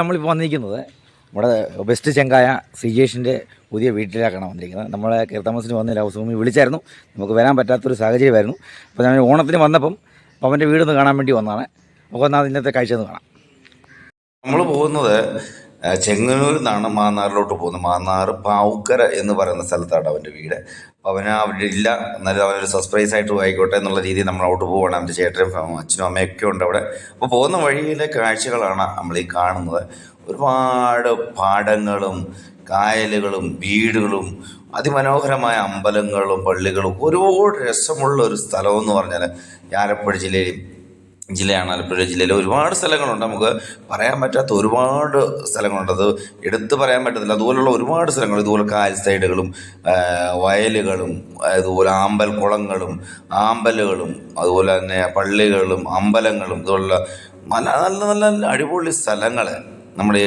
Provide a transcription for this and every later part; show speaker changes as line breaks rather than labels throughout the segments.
നമ്മളിപ്പോൾ വന്നിരിക്കുന്നത് നമ്മുടെ ബെസ്റ്റ് ചെങ്കായ ശ്രീജേഷിന്റെ പുതിയ വീട്ടിലേക്കാണ് വന്നിരിക്കുന്നത്. നമ്മളെ കീർത്തമസിന് വന്ന ഹൗസ് വിളിച്ചായിരുന്നു. നമുക്ക് വരാൻ പറ്റാത്തൊരു സാഹചര്യമായിരുന്നു. അപ്പോൾ ഞാൻ ഓണത്തിന് വന്നപ്പം പവന്റെ വീടൊന്ന് കാണാൻ വേണ്ടി വന്നതാണ്. അപ്പോൾ എന്നാൽ ഇന്നത്തെ കാഴ്ച ഒന്ന് കാണാം.
നമ്മൾ പോകുന്നത് ചെങ്ങന്നൂരിൽ നിന്നാണ് മാന്നാറിലോട്ട് പോകുന്നത്. മാന്നാർ പാവുക്കര എന്ന് പറയുന്ന സ്ഥലത്താണ് അവന്റെ വീട്. അപ്പോൾ അവന് അവിടെ ഇല്ല. എന്നാലും അവനൊരു സർപ്രൈസ് ആയിട്ട് ആയിക്കോട്ടെ എന്നുള്ള രീതിയിൽ നമ്മൾ അവിടെ പോവുകയാണ്. അവന്റെ ചേട്ടനും അച്ഛനും അമ്മയൊക്കെ ഉണ്ട് അവിടെ. അപ്പോൾ പോകുന്ന വഴിയിലെ കാഴ്ചകളാണ് നമ്മൾ ഈ കാണുന്നത്. ഒരുപാട് പാടങ്ങളും കായലുകളും വീടുകളും അതിമനോഹരമായ അമ്പലങ്ങളും പള്ളികളും ഒരുപാട് രസമുള്ള ഒരു സ്ഥലമെന്ന് പറഞ്ഞാൽ ആലപ്പുഴ ജില്ലയിൽ ജില്ലയാണ് ആലപ്പുഴ ജില്ലയിൽ. ഒരുപാട് സ്ഥലങ്ങളുണ്ട്. നമുക്ക് പറയാൻ പറ്റാത്ത ഒരുപാട് സ്ഥലങ്ങളുണ്ട്. അത് എടുത്തു പറയാൻ പറ്റത്തില്ല. അതുപോലുള്ള ഒരുപാട് സ്ഥലങ്ങൾ. ഇതുപോലെ കാൽ സൈഡുകളും വയലുകളും അതുപോലെ ആമ്പൽ കുളങ്ങളും ആമ്പലുകളും അതുപോലെ തന്നെ പള്ളികളും അമ്പലങ്ങളും ഇതുപോലുള്ള നല്ല നല്ല നല്ല അടിപൊളി സ്ഥലങ്ങൾ നമ്മുടെ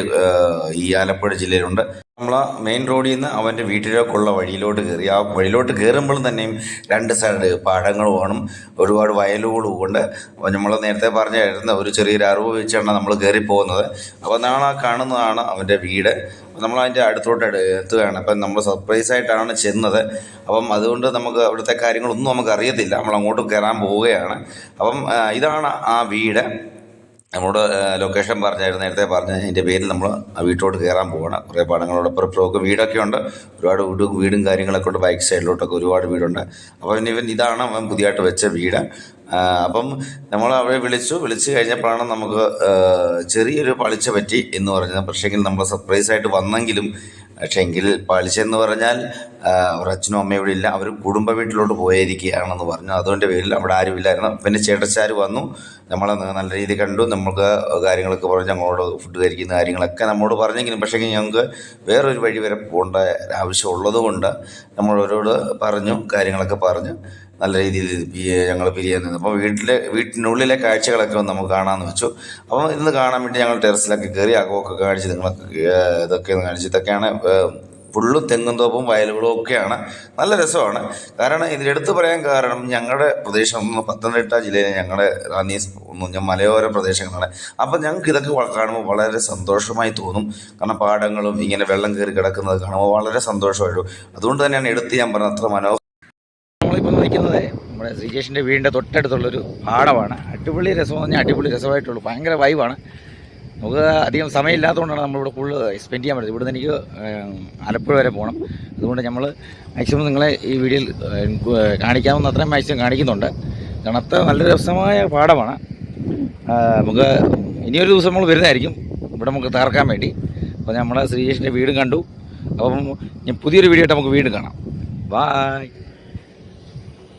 ഈ ആലപ്പുഴ ജില്ലയിലുണ്ട്. നമ്മൾ മെയിൻ റോഡിൽ നിന്ന് അവന്റെ വീട്ടിലേക്കുള്ള വഴിയിലോട്ട് കയറി ആ വഴിയിലോട്ട് കയറുമ്പോൾ തന്നെയും രണ്ട് സൈഡ് പാടങ്ങൾ കാണും ഒരുപാട് വയലുകളും ഉണ്ട് നമ്മൾ നേരത്തെ പറഞ്ഞായിരുന്ന ഒരു ചെറിയൊരു അറിവ് വെച്ചാണ് നമ്മൾ കയറി പോകുന്നത്. അപ്പോൾ നാളെ ആ കാണുന്നതാണ് അവന്റെ വീട്. നമ്മൾ അതിന്റെ അടുത്തോട്ട് അടു- എത്തുകയാണ്. അപ്പം നമ്മൾ സർപ്രൈസ് ആയിട്ടാണ് ചെന്നത്. അപ്പം അതുകൊണ്ട് നമുക്ക് അവിടുത്തെ കാര്യങ്ങളൊന്നും നമുക്ക് അറിയത്തില്ല നമ്മൾ അങ്ങോട്ട് കയറാൻ പോവുകയാണ്. അപ്പം ഇതാണ് ആ വീട്. നമ്മളോട് ലൊക്കേഷൻ പറഞ്ഞായിരുന്നു നേരത്തെ പറഞ്ഞ അതിന്റെ പേരിൽ നമ്മൾ ആ വീട്ടിലോട്ട് കയറാൻ പോകണം കുറേ പാടങ്ങളോട് അപ്പുറപ്പുറമൊക്കെ വീടൊക്കെ ഉണ്ട്. ഒരുപാട് വീടും വീടും കാര്യങ്ങളൊക്കെ ഉണ്ട്. ബൈക്ക് സൈഡിലോട്ടൊക്കെ ഒരുപാട് വീടുണ്ട്. അപ്പോൾ പിന്നെ ഇവൻ ഇതാണ് അവൻ പുതിയതായിട്ട് വെച്ച വീട്. അപ്പം നമ്മൾ അവരെ വിളിച്ചു. വിളിച്ചു കഴിഞ്ഞപ്പോഴാണ് നമുക്ക് ചെറിയൊരു പളിച്ച പറ്റി എന്ന് പറഞ്ഞത്. പക്ഷേങ്കിൽ നമ്മൾ സർപ്രൈസ് ആയിട്ട് വന്നെങ്കിലും പക്ഷേ എങ്കിൽ പാളിച്ച എന്ന് പറഞ്ഞാൽ അവർ അച്ഛനും അമ്മയും ഇവിടെ ഇല്ല. അവർ കുടുംബ വീട്ടിലോട്ട് പോയിരിക്കുകയാണെന്ന് പറഞ്ഞു. അതുകൊണ്ട് പേരിൽ അവിടെ ആരുമില്ലായിരുന്നു. പിന്നെ ചേട്ടച്ചാർ വന്നു. നമ്മളെ നല്ല രീതിയിൽ കണ്ടു. നമുക്ക് കാര്യങ്ങളൊക്കെ പറഞ്ഞ്. ഞങ്ങളോട് ഫുഡ് കഴിക്കുന്ന കാര്യങ്ങളൊക്കെ നമ്മോട് പറഞ്ഞെങ്കിലും പക്ഷേ ഞങ്ങൾക്ക് വേറൊരു വഴി വരെ പോകേണ്ട ആവശ്യമുള്ളത് കൊണ്ട് നമ്മളവരോട് പറഞ്ഞു കാര്യങ്ങളൊക്കെ പറഞ്ഞു. നല്ല രീതിയിൽ ഞങ്ങൾ പിരിയാൻ നിന്നു. അപ്പോൾ വീട്ടിലെ വീട്ടിനുള്ളിലെ കാഴ്ചകളൊക്കെ ഒന്ന് നമുക്ക് കാണാമെന്ന് വെച്ചു. അപ്പോൾ ഇന്ന് കാണാൻ വേണ്ടി ഞങ്ങൾ ടെറസിലൊക്കെ കയറി അകമൊക്കെ കാണിച്ച് നിങ്ങളൊക്കെ ഇതൊക്കെ ഒന്ന് കാണിച്ച്. ഇതൊക്കെയാണ് ഫുള്ളും തെങ്ങും തോപ്പും വയലുകളും ഒക്കെയാണ്. നല്ല രസമാണ്. കാരണം ഇതിലെടുത്ത് പറയാൻ കാരണം ഞങ്ങളുടെ പ്രദേശം പത്തനംതിട്ട ജില്ലയിലെ ഞങ്ങളുടെ ഒന്ന് ഞാൻ മലയോര പ്രദേശങ്ങളാണ്. അപ്പം ഞങ്ങൾക്ക് ഇതൊക്കെ കാണുമ്പോൾ വളരെ സന്തോഷമായി തോന്നും. കാരണം പാടങ്ങളും ഇങ്ങനെ വെള്ളം കയറി കിടക്കുന്നത് കാണുമ്പോൾ വളരെ സന്തോഷമായിട്ടു അതുകൊണ്ട് തന്നെയാണ് എടുത്ത് ഞാൻ പറഞ്ഞത് അത്ര മനോഹരം
നിൽക്കുന്നത് നമ്മുടെ ശ്രീജേഷിന്റെ വീടിന്റെ തൊട്ടടുത്തുള്ളൊരു പാടമാണ്. അടിപൊളി രസമെന്ന് പറഞ്ഞാൽ അടിപൊളി രസമായിട്ടുള്ളൂ. ഭയങ്കര വൈവാണ് നമുക്ക് അധികം സമയമില്ലാത്തതുകൊണ്ടാണ് നമ്മളിവിടെ കൂടുതൽ സ്പെൻഡ് ചെയ്യാൻ പറ്റുന്നത്. ഇവിടുന്ന് എനിക്ക് ആലപ്പുഴ വരെ പോകണം. അതുകൊണ്ട് നമ്മൾ മാക്സിമം നിങ്ങളെ ഈ വീഡിയോയിൽ കാണിക്കാമെന്ന് അത്രയും മാക്സിമം കാണിക്കുന്നുണ്ട്. കണത്ത നല്ല രസമായ പാടമാണ്. നമുക്ക് ഇനിയൊരു ദിവസം നമ്മൾ വരുന്നതായിരിക്കും. ഇവിടെ നമുക്ക് തകർക്കാൻ വേണ്ടി. അപ്പോൾ നമ്മളെ ശ്രീജേഷിന്റെ വീടും കണ്ടു. അപ്പം ഞാൻ പുതിയൊരു വീഡിയോ ആയിട്ട് നമുക്ക് വീണ്ടും കാണാം. ബായ്